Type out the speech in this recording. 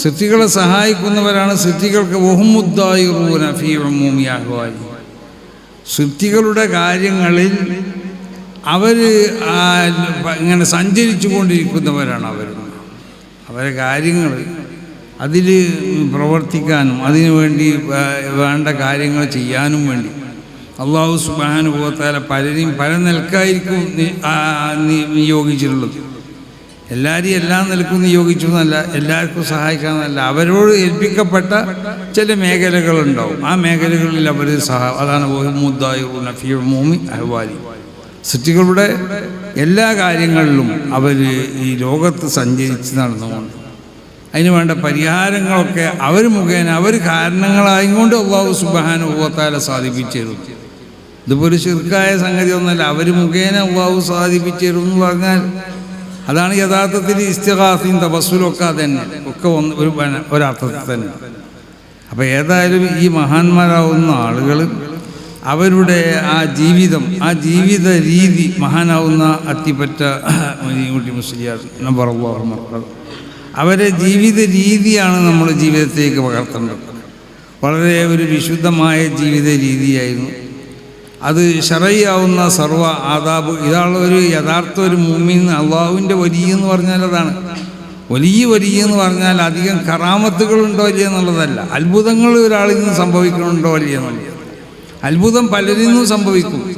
സൃഷ്ടികളെ സഹായിക്കുന്നവരാണ് സിദ്ധികൾക്ക് ബഹുമുദ്ദായിറൂന ഫീ സിദ്ധികളുടെ കാര്യങ്ങളിൽ അവർ ഇങ്ങനെ സഞ്ചരിച്ചു കൊണ്ടിരിക്കുന്നവരാണ് അവർ അവരെ കാര്യങ്ങൾ അതിൽ പ്രവർത്തിക്കാനും അതിനുവേണ്ടി വേണ്ട കാര്യങ്ങൾ ചെയ്യാനും വേണ്ടി. അള്ളാഹു സുബാനുഭവത്താല പലരെയും പല നിലക്കായിരിക്കും നിയോഗിച്ചിട്ടുള്ളത്. എല്ലാവരെയും എല്ലാം നിൽക്കുന്ന നിയോഗിച്ചു എന്നല്ല എല്ലാവർക്കും സഹായിക്കാമെന്നല്ല. അവരോട് ഏൽപ്പിക്കപ്പെട്ട ചില മേഖലകളുണ്ടാവും. ആ മേഖലകളിൽ അവർ സഹ അതാണ് മുദ്ദായുന ഫീ മൂമി അഹ്വാലി. സൃഷ്ടികളുടെ എല്ലാ കാര്യങ്ങളിലും അവർ ഈ ലോകത്ത് സഞ്ചരിച്ച് നടന്നുകൊണ്ട് അതിന് വേണ്ട പരിഹാരങ്ങളൊക്കെ അവർ മുഖേന അവർ കാരണങ്ങളായിക്കൊണ്ട് അള്ളാഹു സുബാനുഭവത്താല സാധിപ്പിച്ചിരുന്നു ഇതുപോലെ ശിർക്കായ സംഗതി ഒന്നല്ല അവർ മുഖേന അള്ളാഹു സാധിപ്പിച്ചിരുന്നു എന്ന് പറഞ്ഞാൽ അതാണ് യഥാർത്ഥത്തിൽ ഇസ്തിഹാസിയും തപസ്സുലും ഒക്കെ തന്നെ ഒക്കെ ഒന്ന് ഒരു ഒരർത്ഥത്തിൽ തന്നെ. അപ്പോൾ ഏതായാലും ഈ മഹാന്മാരാവുന്ന ആളുകൾ അവരുടെ ആ ജീവിതം ആ ജീവിത രീതി മഹാനാവുന്ന അത്തിപ്പറ്റ കുട്ടി മുസ്ലിയാർ നമ്പർ അവരെ ജീവിത രീതിയാണ് നമ്മൾ ജീവിതത്തിലേക്ക് പകർത്തേണ്ടത്. വളരെ ഒരു വിശുദ്ധമായ ജീവിത രീതിയായിരുന്നു. അത് ഷറയ്യാവുന്ന സർവ ആദാബ്. ഇതാണ് ഒരു യഥാർത്ഥ ഒരു മൂമിൻ അള്ളാഹുവിന്റെ വലിയ എന്ന് പറഞ്ഞാൽ അതാണ്. വലിയ വലിയ എന്ന് പറഞ്ഞാൽ അധികം കറാമത്തുകളുണ്ടോ വലിയ എന്നുള്ളതല്ല. അത്ഭുതങ്ങൾ ഒരാളിൽ നിന്ന് സംഭവിക്കണുണ്ടോ വലിയ എന്നുള്ളത്. അത്ഭുതം പലരിൽ നിന്നും സംഭവിക്കും.